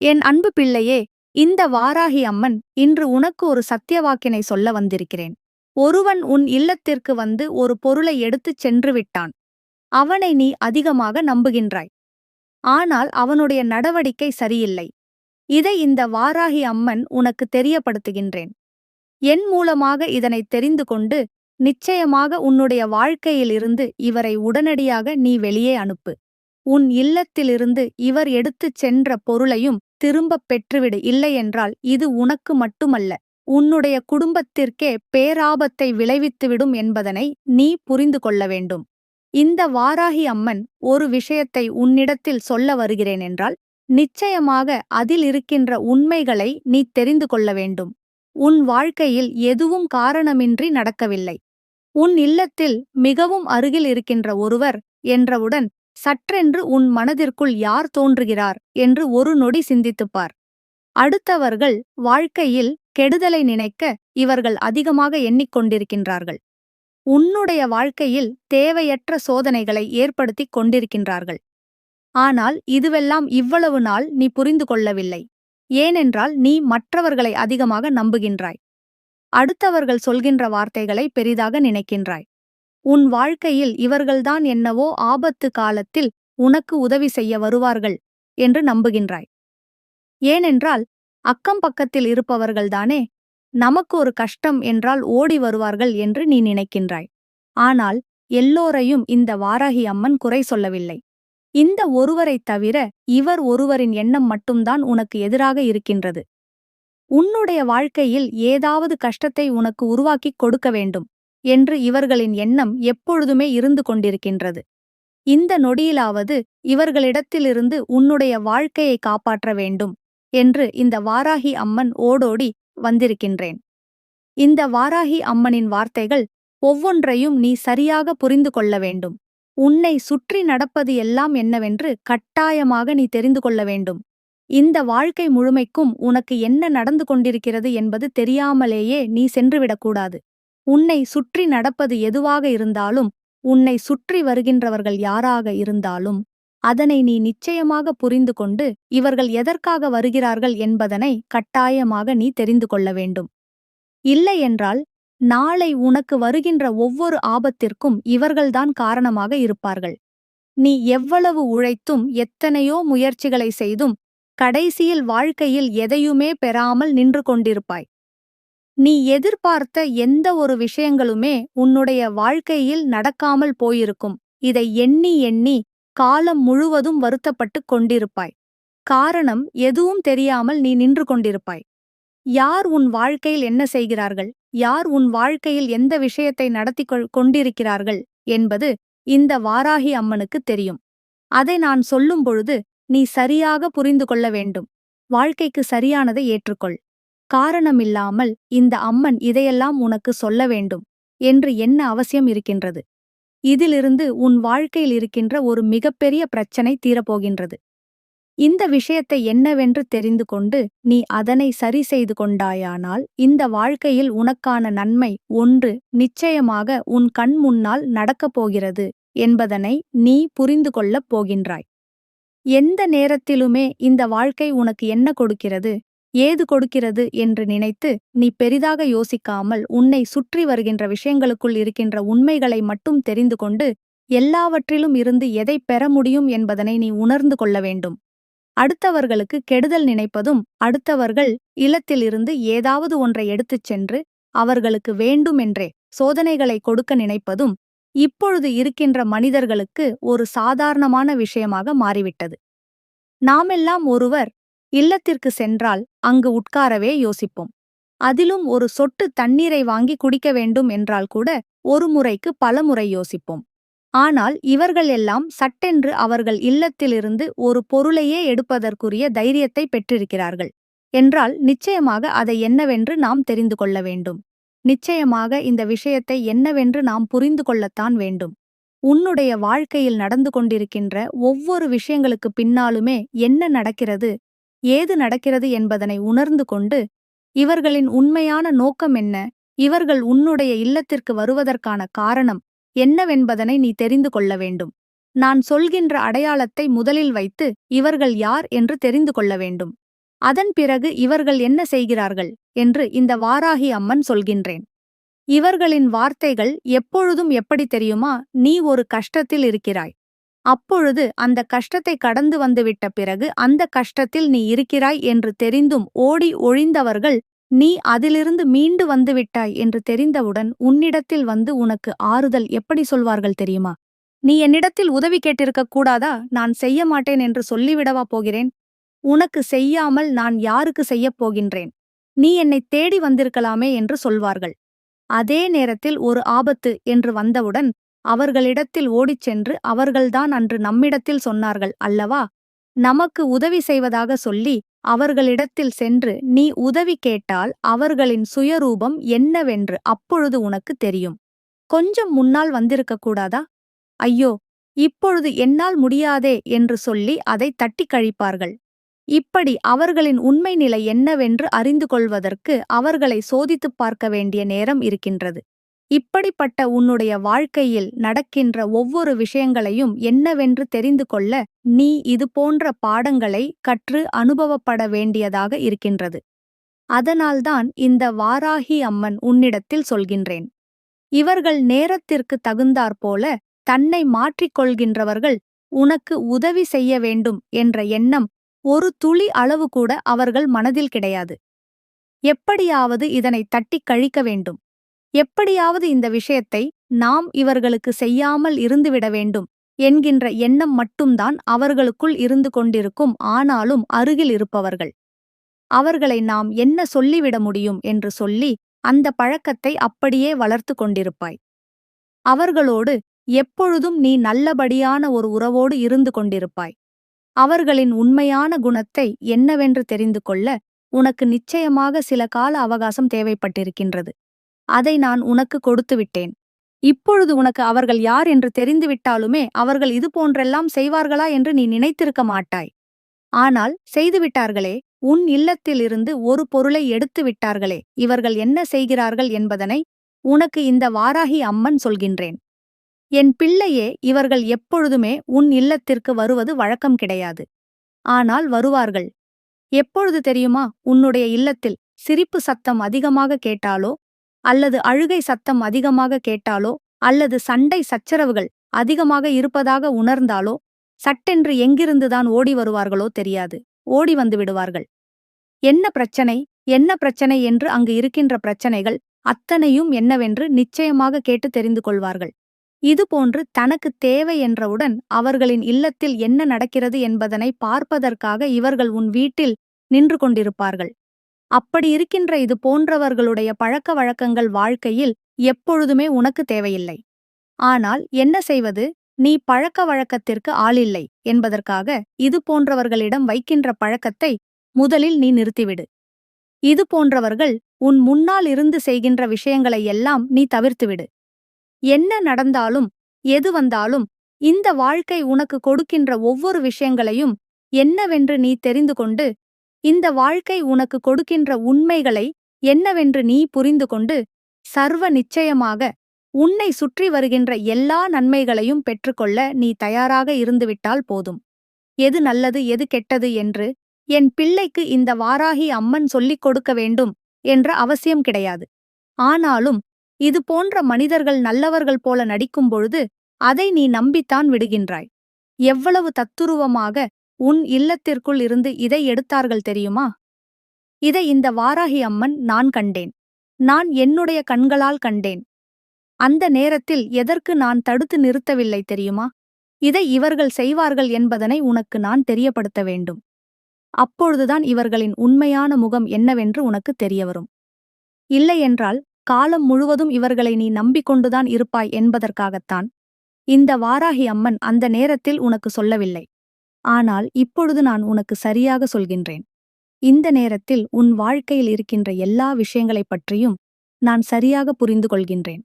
என் அன்பு பிள்ளையே இந்த வாராகி அம்மன் இன்று உனக்கு ஒரு சத்தியவாக்கினை சொல்ல வந்திருக்கிறேன். ஒருவன் உன் இல்லத்திற்கு வந்து ஒரு பொருளை எடுத்துச் சென்று விட்டான். அவனை நீ அதிகமாக நம்புகின்றாய். ஆனால் அவனுடைய நடவடிக்கை சரியில்லை. இதை இந்த வாராகி அம்மன் உனக்கு தெரியப்படுத்துகின்றேன். என் மூலமாக இதனை தெரிந்து கொண்டு நிச்சயமாக உன்னுடைய வாழ்க்கையிலிருந்து இவரை உடனடியாக நீ வெளியே அனுப்பு. உன் இல்லத்திலிருந்து இவர் எடுத்துச் சென்ற பொருளையும் திரும்பப் பெற்றுவிடு. இல்லையென்றால் இது உனக்கு மட்டுமல்ல உன்னுடைய குடும்பத்திற்கே பேராபத்தை விளைவித்துவிடும் என்பதனை நீ புரிந்து கொள்ள வேண்டும். இந்த வாராகி அம்மன் ஒரு விஷயத்தை உன்னிடத்தில் சொல்ல வருகிறேன் என்றால் நிச்சயமாக அதில் இருக்கின்ற உண்மைகளை நீ தெரிந்து கொள்ள வேண்டும். உன் வாழ்க்கையில் எதுவும் காரணமின்றி நடக்கவில்லை. உன் இல்லத்தில் மிகவும் அருகில் இருக்கின்ற ஒருவர் என்றவுடன் சற்றென்று உன் மனதிற்குள் யார் தோன்றுகிறார் என்று ஒரு நொடி சிந்தித்துப் பார் அடுத்தவர்கள் வாழ்க்கையில் கெடுதலை நினைக்க இவர்கள் அதிகமாக எண்ணிக்கொண்டிருக்கின்றார்கள். உன்னுடைய வாழ்க்கையில் தேவையற்ற சோதனைகளை ஏற்படுத்திக் கொண்டிருக்கின்றார்கள். ஆனால் இதுவெல்லாம் இவ்வளவு நாள் நீ புரிந்து கொள்ளவில்லை. ஏனென்றால் நீ மற்றவர்களை அதிகமாக நம்புகின்றாய். அடுத்தவர்கள் சொல்கின்ற வார்த்தைகளை பெரிதாக நினைக்கின்றாய். உன் வாழ்க்கையில் இவர்கள்தான் என்னவோ ஆபத்து காலத்தில் உனக்கு உதவி செய்ய வருவார்கள் என்று நம்புகின்றாய். ஏனென்றால் அக்கம் பக்கத்தில் இருப்பவர்கள்தானே நமக்கு ஒரு கஷ்டம் என்றால் ஓடி வருவார்கள் என்று நீ நினைக்கின்றாய். ஆனால் எல்லோரையும் இந்த வாராகி அம்மன் குறை சொல்லவில்லை. இந்த ஒருவரைத் தவிர இவர் ஒருவரின் எண்ணம் மட்டும்தான் உனக்கு எதிராக இருக்கின்றது. உன்னுடைய வாழ்க்கையில் ஏதாவது கஷ்டத்தை உனக்கு உருவாக்கிக் கொடுக்க வேண்டும். என்று இவர்களின் எண்ணம் எப்பொழுதுமே இருந்து கொண்டிருக்கின்றது. இந்த நொடியிலாவது இவர்களிடத்திலிருந்து உன்னுடைய வாழ்க்கையை காப்பாற்ற வேண்டும் என்று இந்த வாராகி அம்மன் ஓடோடி வந்திருக்கின்றேன். இந்த வாராகி அம்மனின் வார்த்தைகள் ஒவ்வொன்றையும் நீ சரியாக புரிந்து கொள்ள வேண்டும். உன்னை சுற்றி நடப்பது எல்லாம் என்னவென்று கட்டாயமாக நீ தெரிந்து கொள்ள வேண்டும். இந்த வாழ்க்கை முழுமைக்கும் உனக்கு என்ன நடந்து கொண்டிருக்கிறது என்பது தெரியாமலேயே நீ சென்றுவிடக்கூடாது. உன்னை சுற்றி நடப்பது எதுவாக இருந்தாலும் உன்னை சுற்றி வருகின்றவர்கள் யாராக இருந்தாலும் அதனை நீ நிச்சயமாக புரிந்து கொண்டு இவர்கள் எதற்காக வருகிறார்கள் என்பதனை கட்டாயமாக நீ தெரிந்து கொள்ள வேண்டும். இல்லையென்றால் நாளை உனக்கு வருகின்ற ஒவ்வொரு ஆபத்திற்கும் இவர்கள்தான் காரணமாக இருப்பார்கள். நீ எவ்வளவு உழைத்தும் எத்தனையோ முயற்சிகளை செய்தும் கடைசியில் வாழ்க்கையில் எதையுமே பெறாமல் நின்று கொண்டிருப்பாய். நீ எதிர்பார்த்த எந்த ஒரு விஷயங்களுமே உன்னுடைய வாழ்க்கையில் நடக்காமல் போயிருக்கும். இதை எண்ணி எண்ணி காலம் முழுவதும் வருத்தப்பட்டுக் கொண்டிருப்பாய். காரணம் எதுவும் தெரியாமல் நீ நின்று கொண்டிருப்பாய். யார் உன் வாழ்க்கையில் என்ன செய்கிறார்கள்? யார் உன் வாழ்க்கையில் எந்த விஷயத்தை நடத்தி கொண்டிருக்கிறார்கள்? என்பது இந்த வாராகி அம்மனுக்கு தெரியும். அதை நான் சொல்லும் பொழுது நீ சரியாக புரிந்து கொள்ள வேண்டும். வாழ்க்கைக்கு சரியானதை ஏற்றுக்கொள். காரணமில்லாமல் இந்த அம்மன் இதையெல்லாம் உனக்கு சொல்ல வேண்டும் என்று என்ன அவசியம் இருக்கின்றது? இதிலிருந்து உன் வாழ்க்கையில் இருக்கின்ற ஒரு மிகப்பெரிய பிரச்சனை தீரப்போகின்றது. இந்த விஷயத்தை என்னவென்று தெரிந்து கொண்டு நீ அதனை சரி செய்து கொண்டாயானால் இந்த வாழ்க்கையில் உனக்கான நன்மை ஒன்று நிச்சயமாக உன் கண் முன்னால் நடக்கப் போகிறது என்பதனை நீ புரிந்து கொள்ளப் போகின்றாய். எந்த நேரத்திலுமே இந்த வாழ்க்கை உனக்கு என்ன கொடுக்கிறது? ஏது கொடுக்கிறது என்று நினைத்து நீ பெரிதாக யோசிக்காமல் உன்னை சுற்றி வருகின்ற விஷயங்களுக்குள் இருக்கின்ற உண்மைகளை மட்டும் தெரிந்து கொண்டு எல்லாவற்றிலும் இருந்து எதை பெற முடியும் என்பதனை நீ உணர்ந்து கொள்ள வேண்டும். அடுத்தவர்களுக்கு கெடுதல் நினைப்பதும் அடுத்தவர்கள் இல்லத்திலிருந்து ஏதாவது ஒன்றை எடுத்துச் சென்று அவர்களுக்கு வேண்டுமென்றே சோதனைகளை கொடுக்க நினைப்பதும் இப்பொழுது இருக்கின்ற மனிதர்களுக்கு ஒரு சாதாரணமான விஷயமாக மாறிவிட்டது. நாமெல்லாம் ஒருவர் இல்லத்திற்கு சென்றால் அங்கு உட்காரவே யோசிப்போம். அதிலும் ஒரு சொட்டு தண்ணீரை வாங்கி குடிக்க வேண்டும் என்றால் கூட ஒரு முறைக்கு பல முறை யோசிப்போம். ஆனால் இவர்கள் எல்லாம் சட்டென்று அவர்கள் இல்லத்திலிருந்து ஒரு பொருளையே எடுப்பதற்குரிய தைரியத்தை பெற்றிருக்கிறார்கள். என்றால் நிச்சயமாக அதை என்னவென்று நாம் தெரிந்து கொள்ள வேண்டும். நிச்சயமாக இந்த விஷயத்தை என்னவென்று நாம் புரிந்து கொள்ளத்தான் வேண்டும். உன்னுடைய வாழ்க்கையில் நடந்து கொண்டிருக்கின்ற ஒவ்வொரு விஷயங்களுக்கு பின்னாலுமே என்ன நடக்கிறது ஏது நடக்கிறது என்பதனை உணர்ந்து கொண்டு இவர்களின் உண்மையான நோக்கம் என்ன இவர்கள் உன்னுடைய இல்லத்திற்கு வருவதற்கான காரணம் என்னவென்பதனை நீ தெரிந்து கொள்ள வேண்டும். நான் சொல்கின்ற அடையாளத்தை முதலில் வைத்து இவர்கள் யார் என்று தெரிந்து கொள்ள வேண்டும். அதன் பிறகு இவர்கள் என்ன செய்கிறார்கள் என்று இந்த வாராகி அம்மன் சொல்கின்றேன். இவர்களின் வார்த்தைகள் எப்பொழுதும் எப்படி தெரியுமா? நீ ஒரு கஷ்டத்தில் இருக்கிறாய். அப்பொழுது அந்த கஷ்டத்தை கடந்து வந்துவிட்ட பிறகு அந்த கஷ்டத்தில் நீ இருக்கிறாய் என்று தெரிந்தும் ஓடி ஒழிந்தவர்கள் நீ அதிலிருந்து மீண்டு வந்துவிட்டாய் என்று தெரிந்தவுடன் உன்னிடத்தில் வந்து உனக்கு ஆறுதல் எப்படி சொல்வார்கள் தெரியுமா? நீ என்னிடத்தில் உதவி கேட்டிருக்கக் கூடாதா? நான் செய்ய மாட்டேன் என்று சொல்லிவிடவா போகிறேன்? உனக்கு செய்யாமல் நான் யாருக்கு செய்யப் போகின்றேன்? நீ என்னை தேடி வந்திருக்கலாமே என்று சொல்வார்கள். அதே நேரத்தில் ஒரு ஆபத்து என்று வந்தவுடன் அவர்களிடத்தில் ஓடிச் சென்று அவர்கள்தான் அன்று நம்மிடத்தில் சொன்னார்கள் அல்லவா? நமக்கு உதவி செய்வதாக சொல்லி அவர்களிடத்தில் சென்று நீ உதவி கேட்டால் அவர்களின் சுயரூபம் என்னவென்று அப்பொழுது உனக்கு தெரியும். கொஞ்சம் முன்னால் வந்திருக்கக் கூடாதா? ஐயோ இப்பொழுது என்னால் முடியாதே என்று சொல்லி அதை தட்டிக் கழிப்பார்கள். இப்படி அவர்களின் உண்மை நிலை என்னவென்று அறிந்து கொள்வதற்கு அவர்களை சோதித்துப் பார்க்க வேண்டிய நேரம் இருக்கின்றது. இப்படிப்பட்ட உன்னுடைய வாழ்க்கையில் நடக்கின்ற ஒவ்வொரு விஷயங்களையும் என்னவென்று தெரிந்து கொள்ள நீ இது போன்ற பாடங்களை கற்று அனுபவப்பட வேண்டியதாக இருக்கின்றது. அதனால்தான் இந்த வாராகி அம்மன் உன்னிடத்தில் சொல்கின்றேன். இவர்கள் நேரத்திற்கு தகுந்தாற்போல தன்னை மாற்றிக்கொள்கின்றவர்கள் உனக்கு உதவி செய்ய வேண்டும் என்ற எண்ணம் ஒரு துளி அளவு கூட அவர்கள் மனதில் கிடையாது. எப்படியாவது இதனை தட்டிக் கழிக்க வேண்டும். எப்படியாவது இந்த விஷயத்தை நாம் இவர்களுக்கு செய்யாமல் இருந்துவிட வேண்டும் என்கின்ற எண்ணம் மட்டும்தான் அவர்களுக்குள் இருந்து கொண்டிருக்கும் ஆனாலும் அருகில் இருப்பவர்கள். அவர்களை நாம் என்ன சொல்லிவிட முடியும் என்று சொல்லி அந்த பழக்கத்தை அப்படியே வளர்த்து கொண்டிருப்பாய். அவர்களோடு எப்பொழுதும் நீ நல்லபடியான ஒரு உறவோடு இருந்து கொண்டிருப்பாய். அவர்களின் உண்மையான குணத்தை என்னவென்று தெரிந்து கொள்ள உனக்கு நிச்சயமாக சில கால அவகாசம் தேவைப்பட்டிருக்கின்றது. அதை நான் உனக்கு கொடுத்துவிட்டேன். இப்பொழுது உனக்கு அவர்கள் யார் என்று தெரிந்துவிட்டாலுமே அவர்கள் இது போன்றெல்லாம் செய்வார்களா என்று நீ நினைத்திருக்க மாட்டாய். ஆனால் செய்துவிட்டார்களே உன் இல்லத்திலிருந்து ஒரு பொருளை எடுத்து விட்டார்களே இவர்கள் என்ன செய்கிறார்கள் என்பதனை உனக்கு இந்த வாராகி அம்மன் சொல்கின்றேன். என் பிள்ளையே இவர்கள் எப்பொழுதுமே உன் இல்லத்திற்கு வருவது வழக்கம் கிடையாது. ஆனால் வருவார்கள். எப்பொழுது தெரியுமா உன்னுடைய இல்லத்தில் சிரிப்பு சத்தம் அதிகமாக கேட்டாலோ அல்லது அழுகை சத்தம் அதிகமாக கேட்டாலோ அல்லது சண்டை சச்சரவுகள் அதிகமாக இருப்பதாக உணர்ந்தாலோ சட்டென்று எங்கிருந்துதான் ஓடி வருவார்களோ தெரியாது. ஓடி வந்து விடுவார்கள். என்ன பிரச்சனை? என்ன பிரச்சனை என்று அங்கு இருக்கின்ற பிரச்சனைகள் அத்தனையும் என்னவென்று நிச்சயமாக கேட்டு தெரிந்து கொள்வார்கள். இதுபோன்று தனக்கு தேவை என்றவுடன் அவர்களின் இல்லத்தில் என்ன நடக்கிறது என்பதனை பார்ப்பதற்காக இவர்கள் உன் வீட்டில் நின்று கொண்டிருப்பார்கள். அப்படி இருக்கின்ற இது போன்றவர்களுடைய பழக்க வழக்கங்கள் வாழ்க்கையில் எப்பொழுதுமே உனக்கு தேவையில்லை. ஆனால் என்ன செய்வது? நீ பழக்க வழக்கத்திற்கு ஆளில்லை என்பதற்காக இது போன்றவர்களிடம் வைக்கின்ற பழக்கத்தை முதலில் நீ நிறுத்திவிடு. இது போன்றவர்கள் உன் முன்னால் இருந்து செய்கின்ற விஷயங்களை எல்லாம் நீ தவிர்த்துவிடு. என்ன நடந்தாலும் எது வந்தாலும் இந்த வாழ்க்கை உனக்கு கொடுக்கின்ற ஒவ்வொரு விஷயங்களையும் என்னவென்று நீ தெரிந்து கொண்டு இந்த வாழ்க்கை உனக்கு கொடுக்கின்ற உண்மைகளை என்னவென்று நீ புரிந்து கொண்டு சர்வ நிச்சயமாக உன்னை சுற்றி வருகின்ற எல்லா நன்மைகளையும் பெற்றுக்கொள்ள நீ தயாராக இருந்துவிட்டால் போதும். எது நல்லது எது கெட்டது என்று என் பிள்ளைக்கு இந்த வாராகி அம்மன் சொல்லிக் கொடுக்க வேண்டும் என்ற அவசியம் கிடையாது. ஆனாலும் இது போன்ற மனிதர்கள் நல்லவர்கள் போல நடிக்கும் பொழுது அதை நீ நம்பித்தான் விடுகின்றாய். எவ்வளவு தத்துருவமாக உன் இல்லத்திற்குள் இருந்து இதை எடுத்தார்கள் தெரியுமா? இதை இந்த வாராகி அம்மன் நான் கண்டேன். நான் என்னுடைய கண்களால் கண்டேன். அந்த நேரத்தில் எதற்கு நான் தடுத்து நிறுத்தவில்லை தெரியுமா? இதை இவர்கள் செய்வார்கள் என்பதனை உனக்கு நான் தெரியப்படுத்த வேண்டும். அப்பொழுதுதான் இவர்களின் உண்மையான முகம் என்னவென்று உனக்கு தெரியவரும். இல்லையென்றால் காலம் முழுவதும் இவர்களை நீ நம்பிக்கொண்டுதான் இருப்பாய் என்பதற்காகத்தான் இந்த வாராகி அம்மன் அந்த நேரத்தில் உனக்கு சொல்லவில்லை. ஆனால் இப்பொழுது நான் உனக்கு சரியாக சொல்கின்றேன். இந்த நேரத்தில் உன் வாழ்க்கையில் இருக்கின்ற எல்லா விஷயங்களைப் பற்றியும் நான் சரியாக புரிந்து கொள்கின்றேன்.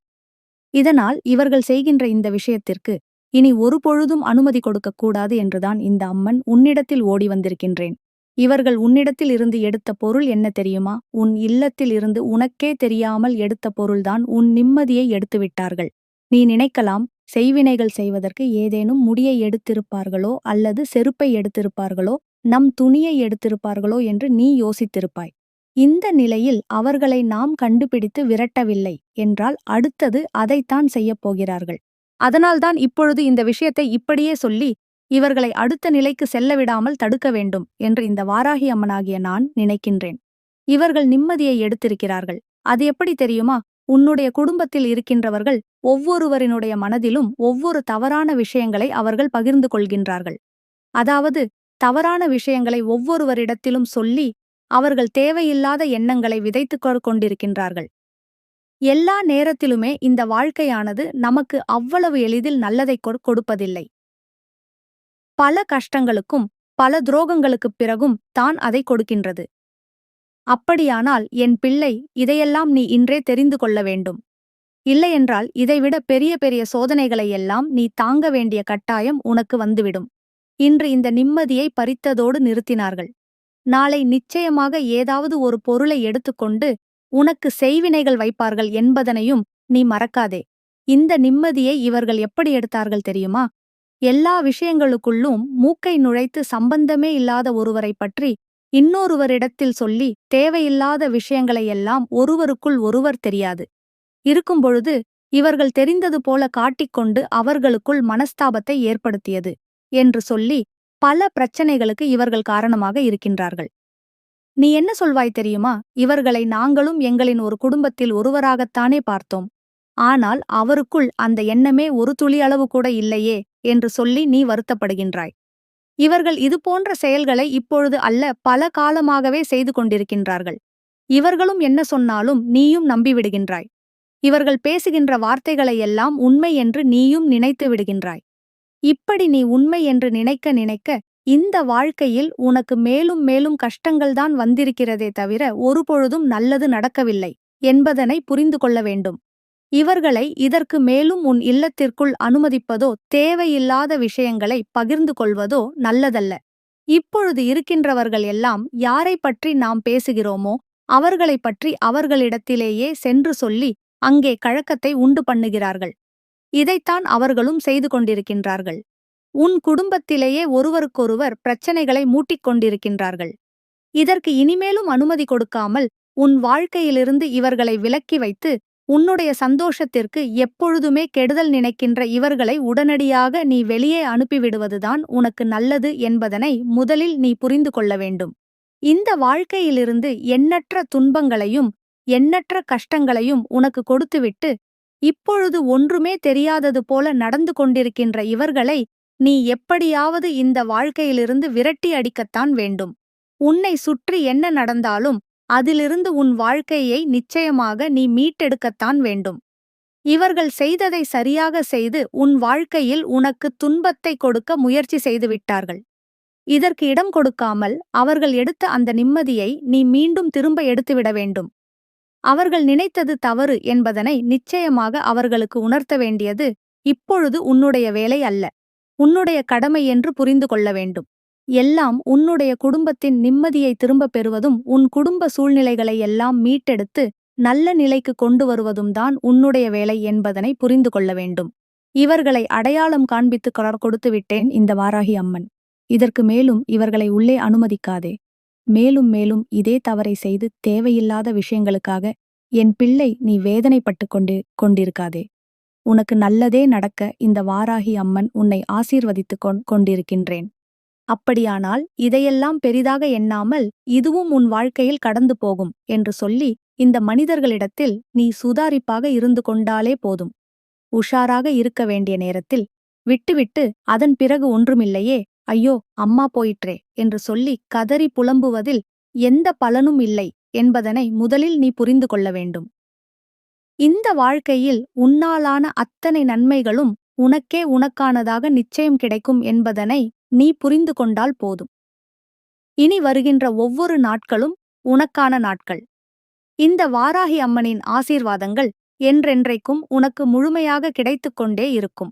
இதனால் இவர்கள் செய்கின்ற இந்த விஷயத்திற்கு இனி ஒரு பொழுதும் அனுமதி கொடுக்கக்கூடாது என்றுதான் இந்த அம்மன் உன்னிடத்தில் ஓடி வந்திருக்கின்றேன். இவர்கள் உன்னிடத்தில் இருந்து எடுத்த பொருள் என்ன தெரியுமா? உன் இல்லத்தில் இருந்து உனக்கே தெரியாமல் எடுத்த பொருள்தான் உன் நிம்மதியை எடுத்துவிட்டார்கள். நீ நினைக்கலாம் செய்வினைகள் செய்வதற்கு ஏதேனும் முடியை எடுத்திருப்பார்களோ அல்லது செருப்பை எடுத்திருப்பார்களோ நம் துணியை எடுத்திருப்பார்களோ என்று நீ யோசித்திருப்பாய். இந்த நிலையில் அவர்களை நாம் கண்டுபிடித்து விரட்டவில்லை என்றால் அடுத்தது அதைத்தான் செய்யப் போகிறார்கள். அதனால்தான் இப்பொழுது இந்த விஷயத்தை இப்படியே சொல்லி இவர்களை அடுத்த நிலைக்கு செல்ல விடாமல் தடுக்க வேண்டும் என்று இந்த வாராகி அம்மனாகிய நான் நினைக்கின்றேன். இவர்கள் நிம்மதியை எடுத்திருக்கிறார்கள். அது எப்படி தெரியுமா? உன்னுடைய குடும்பத்தில் இருக்கின்றவர்கள் ஒவ்வொருவரினுடைய மனதிலும் ஒவ்வொரு தவறான விஷயங்களை அவர்கள் பகிர்ந்து கொள்கின்றார்கள். அதாவது தவறான விஷயங்களை ஒவ்வொருவரிடத்திலும் சொல்லி அவர்கள் தேவையில்லாத எண்ணங்களை விதைத்துக் கொண்டிருக்கின்றார்கள். எல்லா நேரத்திலுமே இந்த வாழ்க்கையானது நமக்கு அவ்வளவு எளிதில் நல்லதை கொடுப்பதில்லை. பல கஷ்டங்களுக்கும் பல துரோகங்களுக்குப் பிறகும் தான் அதை கொடுக்கின்றது. அப்படியானால் என் பிள்ளை இதையெல்லாம் நீ இன்றே தெரிந்து கொள்ள வேண்டும். இல்லையென்றால் இதைவிட பெரிய பெரிய சோதனைகளையெல்லாம் நீ தாங்க வேண்டிய கட்டாயம் உனக்கு வந்துவிடும். இன்று இந்த நிம்மதியை பறித்ததோடு நிறுத்தினார்கள். நாளை நிச்சயமாக ஏதாவது ஒரு பொருளை எடுத்துக்கொண்டு உனக்கு செய்வினைகள் வைப்பார்கள் என்பதனையும் நீ மறக்காதே. இந்த நிம்மதியை இவர்கள் எப்படி எடுத்தார்கள் தெரியுமா? எல்லா விஷயங்களுக்குள்ளும் மூக்கை நுழைத்து சம்பந்தமே இல்லாத ஒருவரை பற்றி இன்னொருவரிடத்தில் சொல்லி தேவையில்லாத விஷயங்களையெல்லாம் ஒருவருக்குள் ஒருவர் தெரியாது. இருக்கும்பொழுது இவர்கள் தெரிந்தது போல காட்டிக்கொண்டு அவர்களுக்குள் மனஸ்தாபத்தை ஏற்படுத்தியது என்று சொல்லி பல பிரச்சனைகளுக்கு இவர்கள் காரணமாக இருக்கின்றார்கள். நீ என்ன சொல்வாய் தெரியுமா? இவர்களை நாங்களும் எங்களின் ஒரு குடும்பத்தில் ஒருவராகத்தானே பார்த்தோம். ஆனால் அவருக்குள் அந்த எண்ணமே ஒரு துளி அளவு கூட இல்லையே என்று சொல்லி நீ வருத்தப்படுகின்றாய். இவர்கள் இதுபோன்ற செயல்களை இப்பொழுது அல்ல பல காலமாகவே செய்து கொண்டிருக்கின்றார்கள். இவர்களும் என்ன சொன்னாலும் நீயும் நம்பிவிடுகின்றாய். இவர்கள் பேசுகின்ற வார்த்தைகளையெல்லாம் உண்மை என்று நீயும் நினைத்து விடுகின்றாய். இப்படி நீ உண்மை என்று நினைக்க நினைக்க இந்த வாழ்க்கையில் உனக்கு மேலும் மேலும் கஷ்டங்கள்தான் வந்திருக்கிறதே தவிர ஒருபொழுதும் நல்லது நடக்கவில்லை என்பதனை புரிந்து கொள்ள வேண்டும். இவர்களை இதற்கு மேலும் உன் இல்லத்திற்குள் அனுமதிப்பதோ தேவையில்லாத விஷயங்களை பகிர்ந்து கொள்வதோ நல்லதல்ல. இப்பொழுது இருக்கின்றவர்கள் எல்லாம் யாரை பற்றி நாம் பேசுகிறோமோ அவர்களைப் பற்றி அவர்களிடத்திலேயே சென்று சொல்லி அங்கே கழக்கத்தை உண்டு பண்ணுகிறார்கள். இதைத்தான் அவர்களும் செய்து கொண்டிருக்கின்றார்கள். உன் குடும்பத்திலேயே ஒருவருக்கொருவர் பிரச்சனைகளை மூட்டிக் கொண்டிருக்கின்றார்கள். இதற்கு இனிமேலும் அனுமதி கொடுக்காமல் உன் வாழ்க்கையிலிருந்து இவர்களை விலக்கி வைத்து உன்னுடைய சந்தோஷத்திற்கு எப்பொழுதுமே கெடுதல் நினைக்கின்ற இவர்களை உடனடியாக நீ வெளியே அனுப்பிவிடுவதுதான் உனக்கு நல்லது என்பதனை முதலில் நீ புரிந்து கொள்ள வேண்டும். இந்த வாழ்க்கையிலிருந்து எண்ணற்ற துன்பங்களையும் எண்ணற்ற கஷ்டங்களையும் உனக்கு கொடுத்துவிட்டு இப்பொழுது ஒன்றுமே தெரியாதது போல நடந்து கொண்டிருக்கின்ற இவர்களை நீ எப்படியாவது இந்த வாழ்க்கையிலிருந்து விரட்டி அடிக்கத்தான் வேண்டும். உன்னை சுற்றி என்ன நடந்தாலும் அதிலிருந்து உன் வாழ்க்கையை நிச்சயமாக நீ மீட்டெடுக்கத்தான் வேண்டும். இவர்கள் செய்ததை சரியாக செய்து உன் வாழ்க்கையில் உனக்கு துன்பத்தை கொடுக்க முயற்சி செய்துவிட்டார்கள் இதற்கு இடம் கொடுக்காமல் அவர்கள் எடுத்த அந்த நிம்மதியை நீ மீண்டும் திரும்ப எடுத்துவிட வேண்டும். அவர்கள் நினைத்தது தவறு என்பதனை நிச்சயமாக அவர்களுக்கு உணர்த்த வேண்டியது இப்பொழுது உன்னுடைய வேலை அல்ல. உன்னுடைய கடமை என்று புரிந்து கொள்ள வேண்டும். எல்லாம் உன்னுடைய குடும்பத்தின் நிம்மதியை திரும்பப் பெறுவதும் உன் குடும்ப சூழ்நிலைகளை எல்லாம் மீட்டெடுத்து நல்ல நிலைக்கு கொண்டு வருவதும் தான் உன்னுடைய வேலை என்பதனை புரிந்து கொள்ள வேண்டும். இவர்களை அடையாளம் காண்பித்து கொடுத்து விட்டேன் இந்த வாராகி அம்மன். இதற்கு மேலும் இவர்களை உள்ளே அனுமதிக்காதே. மேலும் மேலும் இதே தவறை செய்து தேவையில்லாத விஷயங்களுக்காக என் பிள்ளை நீ வேதனைப்பட்டு கொண்டு கொண்டிருக்காதே. உனக்கு நல்லதே நடக்க இந்த வாராகி அம்மன் உன்னை ஆசீர்வதித்துக் கொண்டிருக்கின்றேன். அப்படியானால் இதையெல்லாம் பெரிதாக எண்ணாமல் இதுவும் உன் வாழ்க்கையில் கடந்து போகும் என்று சொல்லி இந்த மனிதர்களிடத்தில் நீ சுதாரிப்பாக இருந்து கொண்டாலே போதும். உஷாராக இருக்க வேண்டிய நேரத்தில் விட்டுவிட்டு அதன் பிறகு ஒன்றுமில்லையே ஐயோ அம்மா போயிற்றே என்று சொல்லி கதறி புலம்புவதில் எந்த பலனும் இல்லை என்பதனை முதலில் நீ புரிந்து கொள்ள வேண்டும். இந்த வாழ்க்கையில் உன்னாலான அத்தனை நன்மைகளும் உனக்கே உனக்கானதாக நிச்சயம் கிடைக்கும் என்பதனை நீ புரிந்து கொண்டால் போதும். இனி வருகின்ற ஒவ்வொரு நாட்களும் உனக்கான நாட்கள். இந்த வாராகி அம்மனின் ஆசீர்வாதங்கள் என்றென்றைக்கும் உனக்கு முழுமையாக கிடைத்துக் கொண்டே இருக்கும்.